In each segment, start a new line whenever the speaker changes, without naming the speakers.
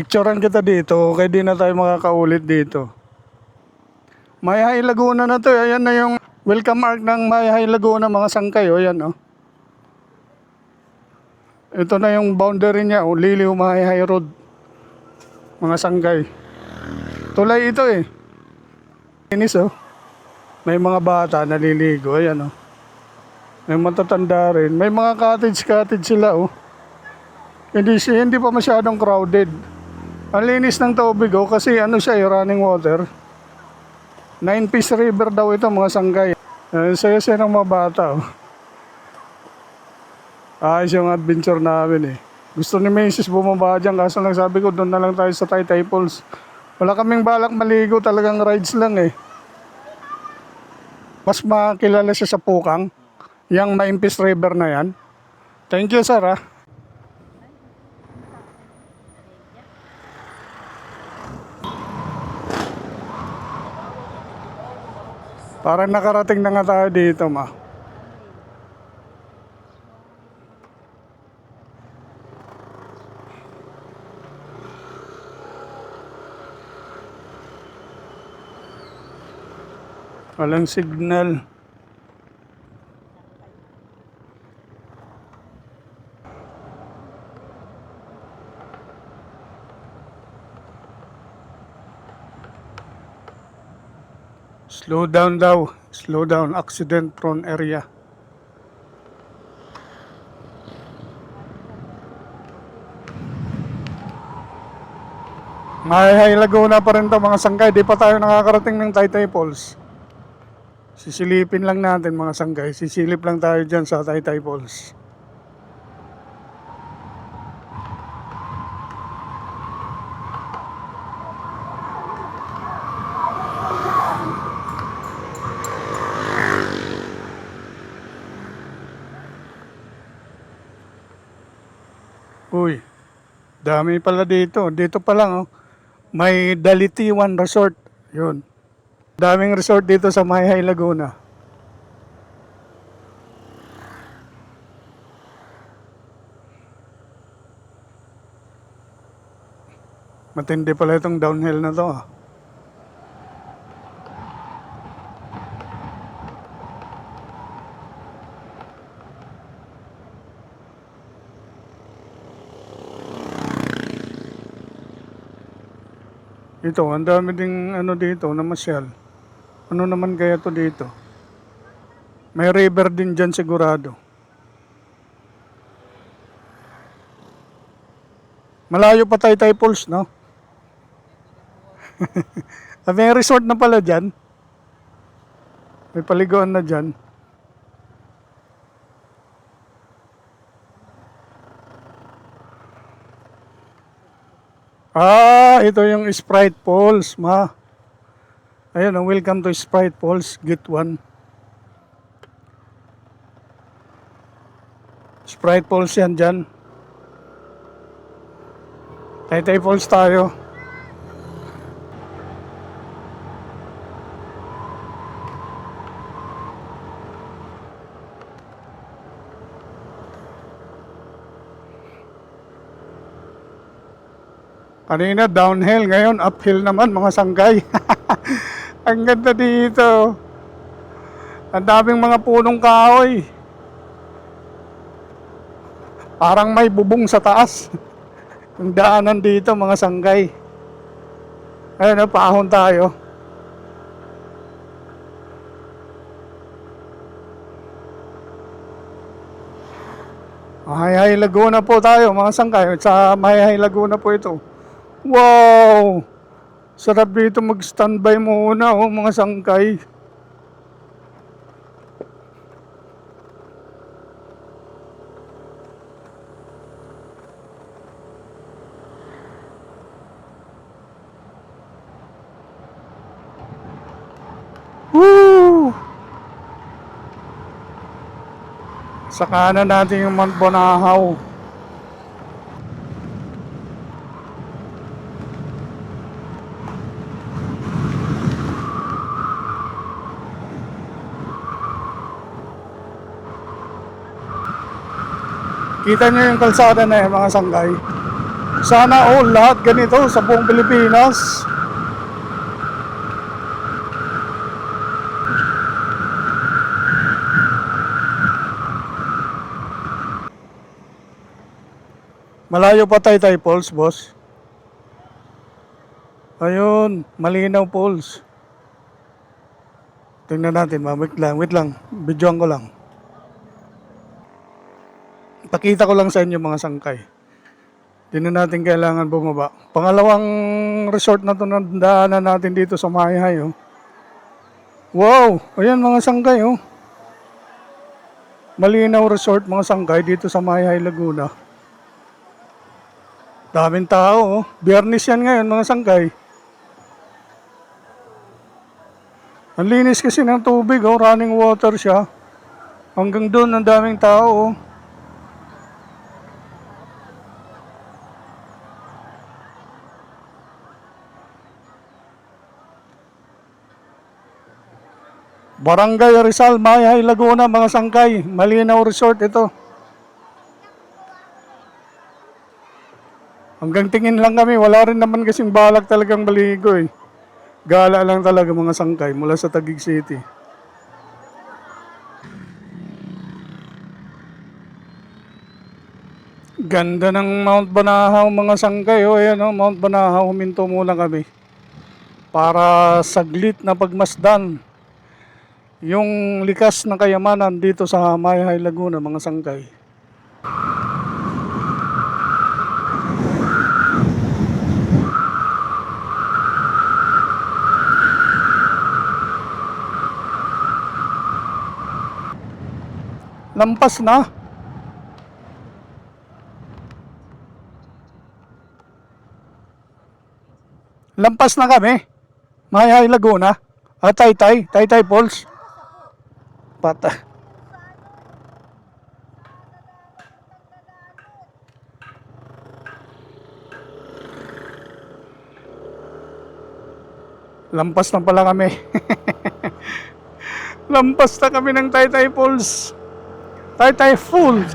Picturean kita dito, okay di na tayo makakaulit dito. Mayahay Laguna na to, ayan na yung welcome arc ng Mayahay Laguna mga sangkay, o yan oh. Ito na yung boundary niya, o Liliw Mayahay Road. Mga sangkay. Tulay ito eh. Inis oh. May mga bata naliligo, ayan oh. May matatanda rin. May mga cottage-cottage sila oh. Hindi, hindi pa masyadong crowded. Ang linis ng tubig oh, kasi ano siya eh, running water. Nine Piece River daw ito mga sanggay. Uh, saya-saya ng mga bata oh. Ayos yung adventure namin eh. Gusto ni Macy's bumaba dyan kaso lang sabi ko doon na lang tayo sa Taytay Falls. Wala kaming balak maligo talagang rides lang eh. Mas makilala siya sa Pukang. Yung Naimpis River na yan. Thank you sir ah. Parang nakarating na nga tayo dito ma. Walang signal. Slow down daw. Slow down. Accident prone area. Mahay Laguna pa rin to mga sanggay. Di pa tayo nakakarating ng Taytay Falls. Sisilipin lang natin mga sanggay. Sisilip lang tayo dyan sa Taytay Falls. Uy, dami pala dito. Dito pa lang, oh. may Dalitiwan Resort. Yun. Daming resort dito sa Mayhay, Laguna. Matindi pala itong downhill na to. ah. Ito, ang dami ding ano dito na masyal. Ano naman kaya to dito? May river din dyan sigurado. Malayo pa tayo tayo Falls, no? May resort na pala dyan. May paliguan na dyan. Ah, ito yung Sprite Falls, ma. Ayun, welcome to Sprite Falls, Gate 1. Sprite Falls yan dyan. Taytay Falls tayo. Kanina downhill, ngayon uphill naman mga sanggay. Ang ganda dito. Ang daming mga punong kahoy. Parang may bubong sa taas. Ang daanan dito mga sanggay. Ayun, oh, paahon tayo. Mahahay Laguna po tayo mga sanggay. Sa Mahahay Laguna po ito. Wow! Sarap dito mag-standby muna oh, mga sangkay. Woo! Sa kanan natin yung Mount Bonahaw. Kita nyo yung kalsada na yun, mga sanggay. Sana all lahat ganito sa buong Pilipinas. Malayo pa tayo tayo, Falls, boss. Ayun, malinaw, Falls. Tingnan natin, ma. Wait lang, wait lang. Videoan ko lang. Pakita ko lang sa inyo mga sangkay. Di na natin kailangan bumaba. Pangalawang resort na to na daanan natin dito sa Mayhay. Oh. Wow! Ayan mga sangkay. Oh. Malinaw Resort mga sangkay dito sa Mayhay, Laguna. Daming tao. Oh. Biyernes yan ngayon mga sangkay. Ang linis kasi ng tubig. Oh. Running water siya. Hanggang doon ang daming tao. Oh. Barangay Rizal, Mayay, Laguna, mga sangkay. Malinaw Resort ito. Hanggang tingin lang kami, wala rin naman kasing balak talagang maligo eh. Gala lang talaga mga sangkay mula sa Taguig City. Ganda ng Mount Banahaw mga sangkay. O ayan o, Mount Banahaw, huminto muna kami. Para saglit na pagmasdan yung likas na kayamanan dito sa Mayhay Laguna, mga sangkay. Lampas na. Lampas na kami. Mayhay Laguna. Ah, Taytay. Taytay Falls. Pata. Lampas na pala kami. Lampas na kami ng Taytay Falls. Taytay Falls.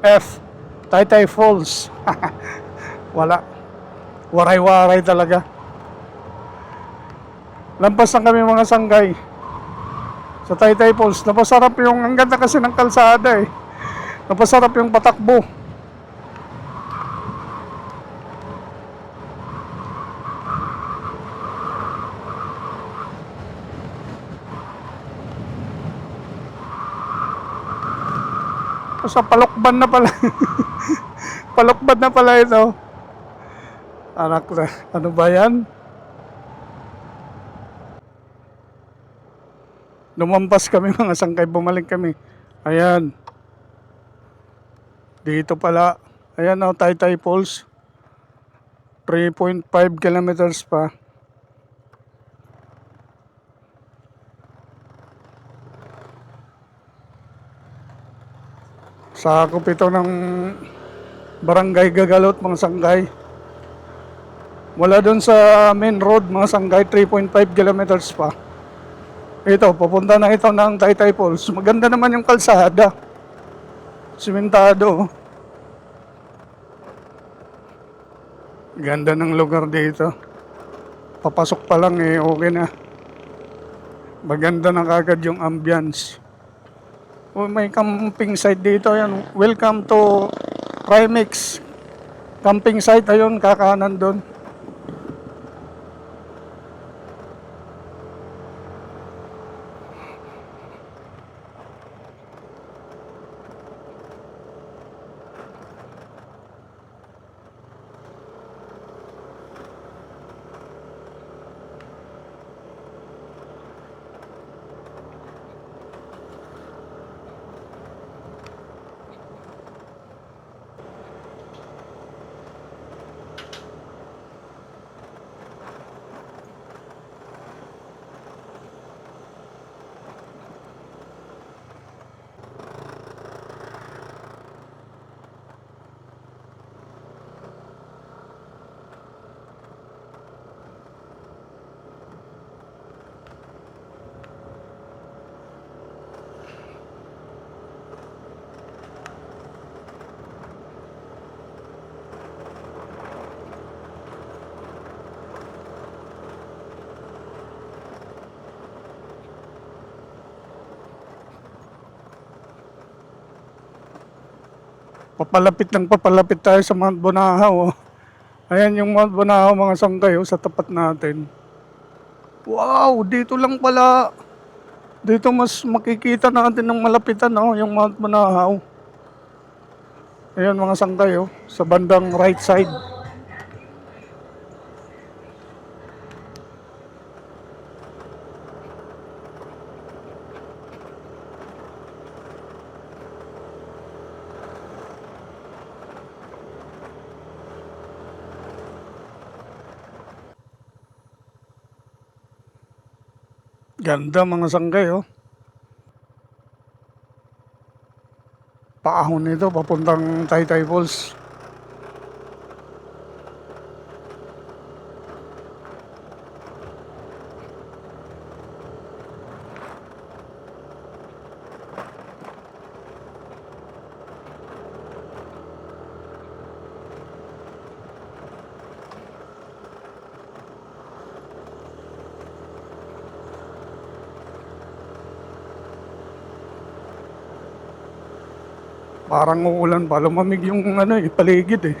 F. Taytay Falls. Wala. Waray-waray talaga. Lampas na kami mga sanggay sa Taytay Falls. Napasarap yung, ang ganda kasi ng kalsada eh. Napasarap yung patakbo. Sa palokban na pala. palokban na pala ito. Anak na, ano ba yan? Lumampas kami mga sangkay, bumalik kami. Ayan. Dito pala. Ayan o, Taytay Falls. 3.5 kilometers pa. Sakop ito ng barangay Gagalot, mga sangkay. Wala doon sa main road, mga sangkay, 3.5 kilometers pa. Ito, papunta na ito ng Taytay Falls. Maganda naman yung kalsada. Simentado. Ganda ng lugar dito. Papasok pa lang eh, okay na. Maganda na kagad yung ambience. Oh, may camping site dito. Yan. Welcome to Primex. Camping site. Ayun, kakanan doon. Papalapit ng papalapit tayo sa Mount Bonahaw. Oh. Ayan yung Mount Bonahaw mga sangkay oh, sa tapat natin. Wow, dito lang pala. Dito mas makikita natin ng malapitan oh, yung Mount Bonahaw. Ayan mga sangkay oh, sa bandang right side. Ganda mga sanggay, oh. Paahon nito, papuntang Taytay Falls. Parang uulan pa. Lumamig yung ano, eh, paligid eh.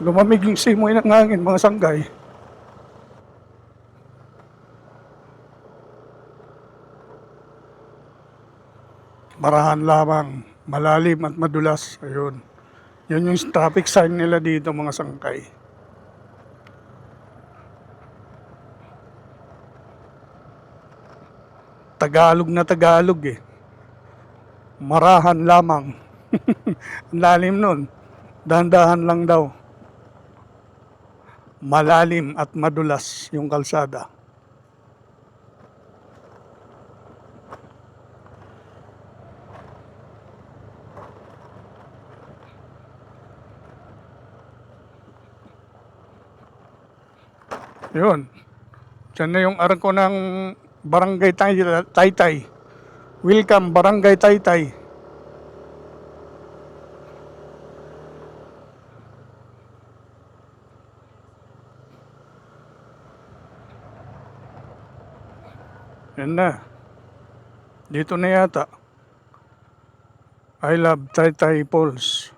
Lumamig yung simoy ng hangin, mga sanggay. Marahan lamang, malalim at madulas. Ayun. Yun yung traffic sign nila dito, mga sangkay. Tagalog na Tagalog eh. Marahan lamang. Ang lalim nun. Dahan-dahan lang daw. Malalim at madulas yung kalsada. Yun. Diyan na yung arko ng Barangay Tay- Taytay. Welcome, Barangay Taytay. Yan na. Dito na yata. I love Taytay Falls.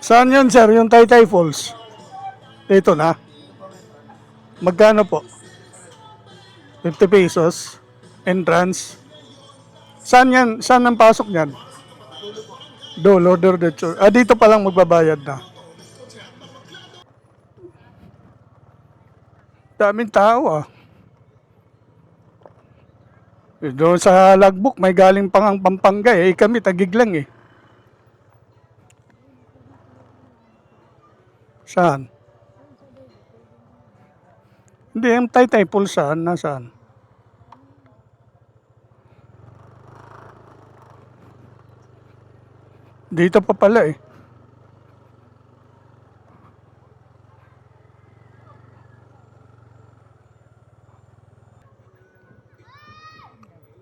Saan yun, sir? Yung Taytay Falls? Dito na. Magkano po? 50 pesos. Entrance. Saan yan? Saan ang pasok niyan? Dulo, diretso. Ah, dito pa lang magbabayad na. Daming tao ah. Eh, Doon sa logbook, may galing pang ang Pampanga eh. Kami, tagig lang eh. Saan? Hindi, yung Taytay Pool saan? Nasaan? Dito pa pala eh.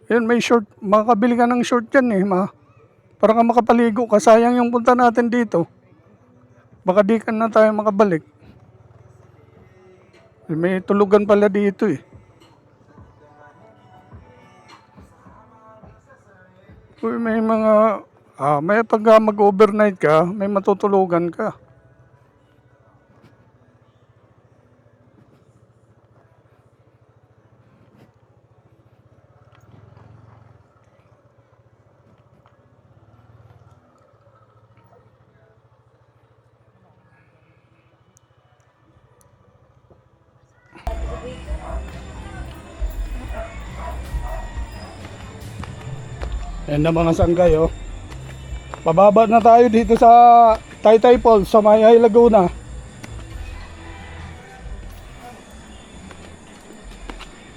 Yan, may short. Makakabili ka ng short yan eh, ma. Para ka makapaligo ka. Sayang yung punta natin dito. Baka di ka na tayo makabalik. May tulugan pala dito eh. Uy, may mga... Ah, may pag mag-overnight ka, may matutulugan ka. Yan na mga sanggay oh. Pababa na tayo dito sa Taytay Falls sa Mayay Laguna.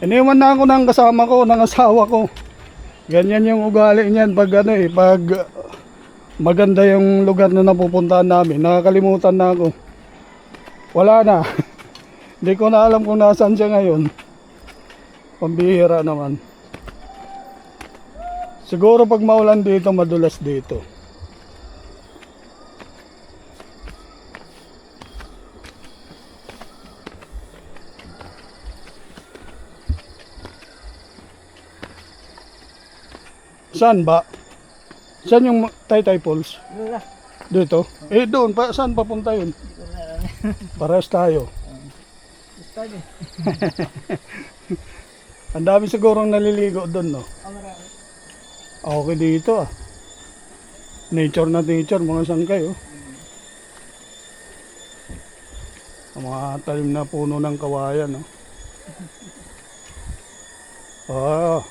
Iniwan na ako ng kasama ko, ng asawa ko. Ganyan yung ugali niyan pag ano eh, pag maganda yung lugar na napupuntahan namin. Nakakalimutan na ako. Wala na. Hindi ko na alam kung nasaan siya ngayon. Pambihira naman. Siguro pag maulan dito, madulas dito. Saan ba? Saan yung Taytay Falls? Dito? Eh doon, pa, saan papunta yun? Parehas tayo. Ang dami sigurong naliligo doon, no? Okay dito, ah. Nature na nature, mga sangkay, oh. Ang mga talim na puno ng kawayan, no? Ah.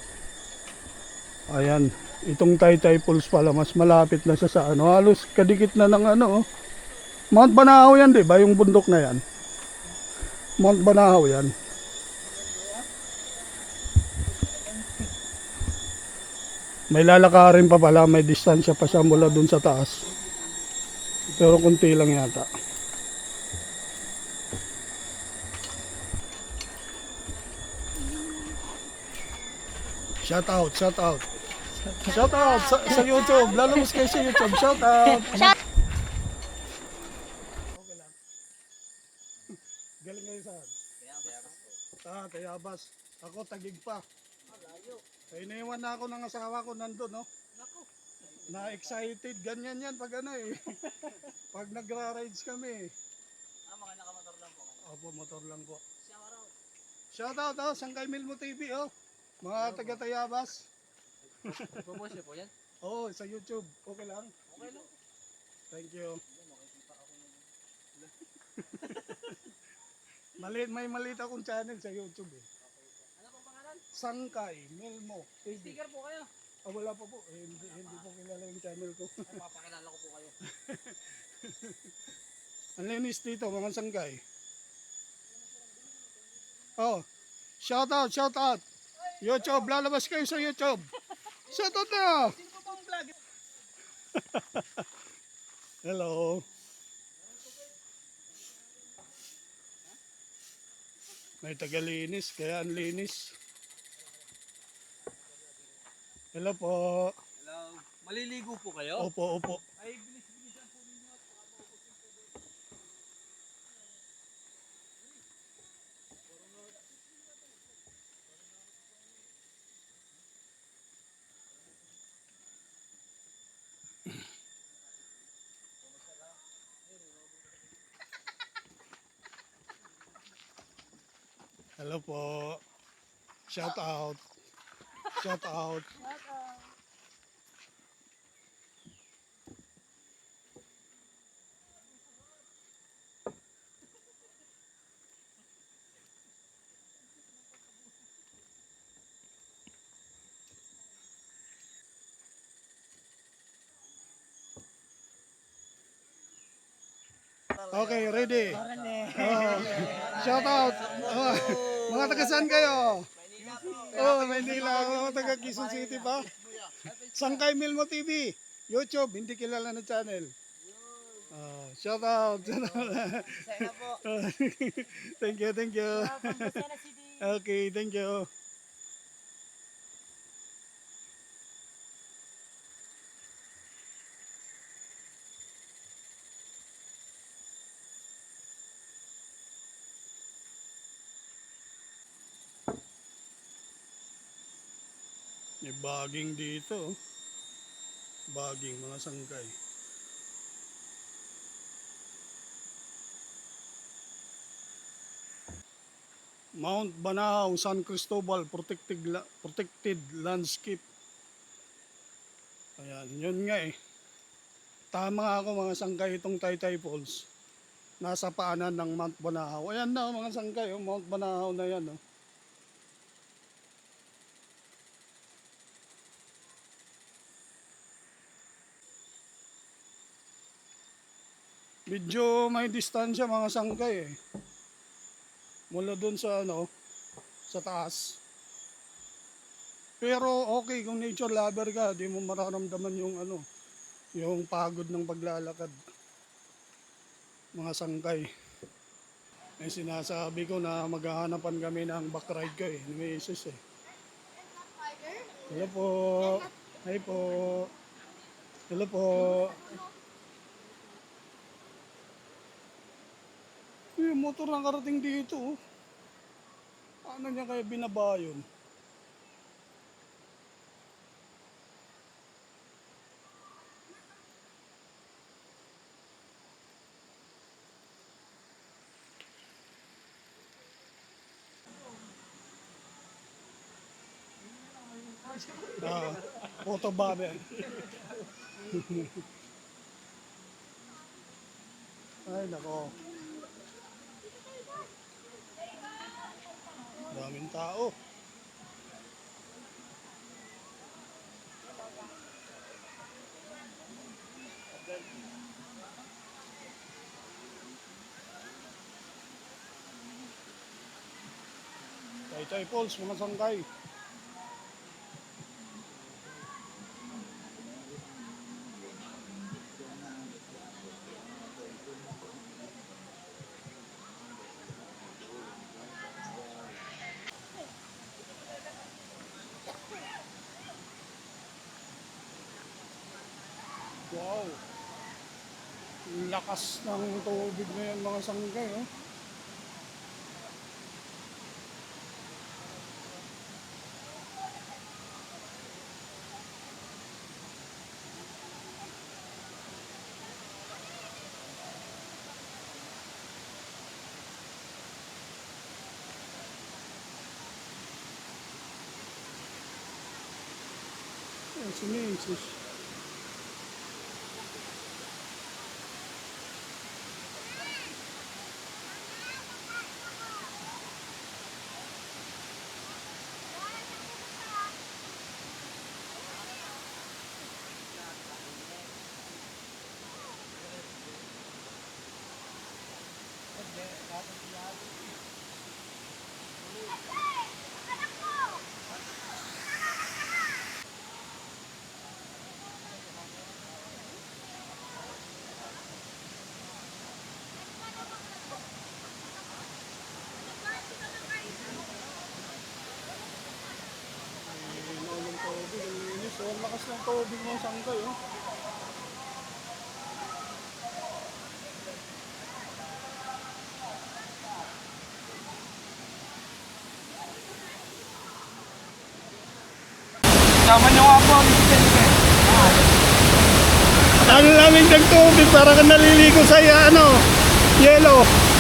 Ayan. Itong Taytay Falls pala, mas malapit na siya sa ano. Halos kadikit na ng ano, oh. Mount Banahaw yan, di ba? Yung bundok na yan. Mount Banahaw yan. May lalakarin pa pala, may distansya pa siya mula dun sa taas. Pero kunti lang yata. Shout out, shout out. Shout out sa, sa YouTube. Lalabas kayo sa YouTube. Shout out. Okay lang. Galing ngayon saan? Ah, Tayabas. Ako tagig pa. Kaya iniwan na ako ng asawa ko nandun, no? Na excited, ganyan yan pag ano eh. pag nagra-rides kami.
Ah, mga nakamotor lang po.
Opo, motor lang po.
Shower out.
Shout out oh, Sangkay Milmo TV oh. Mga taga Tayabas.
Propose niyo po yan?
Oh, sa YouTube. Okay lang.
Okay lang.
Thank you. Maliit, may maliit akong channel sa YouTube eh. Sangkay Milmo TV.
Sticker po kayo.
Ah, wala pa po. Eh, hindi, hindi po kilala yung channel ko.
Ay, mapakilala ko po kayo.
Ang linis dito, mga sangkay. Oh, shout out, shout out. YouTube, lalabas kayo sa YouTube. Shout out na.
Sino bang vlog?
Hello. May tagalinis, kaya ang linis. Hello po.
Hello. Maliligo po kayo?
Opo, opo.
Ay, bilis-bilisan po ninyo at baka maubos yung tubig.
Hello po. Shout out. Shout out. Okay, ready. Oh, shout out. Oh, mga taga saan kayo? Oh, Manila. Mga taga Quezon City pa. Sangkay Milmo TV. YouTube, hindi kilala na channel. Oh, shout out. Shout out. Thank you, thank you. Okay, thank you. May baging dito. Baging mga sangkay. Mount Banahaw, San Cristobal, protected, protected landscape. Ayan, yun nga eh. Tama ako mga sangkay itong Taytay Falls. Nasa paanan ng Mount Banahaw. Ayan na mga sangkay, oh, Mount Banahaw na yan. Oh. Medyo may distansya mga sangkay eh. Mula doon sa ano sa taas. Pero okay kung nature lover ka di mo mararamdaman yung ano yung pagod ng paglalakad mga sangkay. May sinasabi ko na maghahanapan kami ng backride ko eh ni Mrs. eh. Hello po. Hi po. Hello po motor na karating dito. Oh. Paano niya kaya binaba yun? Ah, photo bomb yan. Ay, nako. Daming tao. Taytay Falls, mga sangkay. Lakas ng tubig na yan mga sanggay, oh. Yan, si lakas ng tubig ng sanggay, oh.
Tama niyo nga po.
Ano namin ng tubig para ka naliligo sa ano, yellow.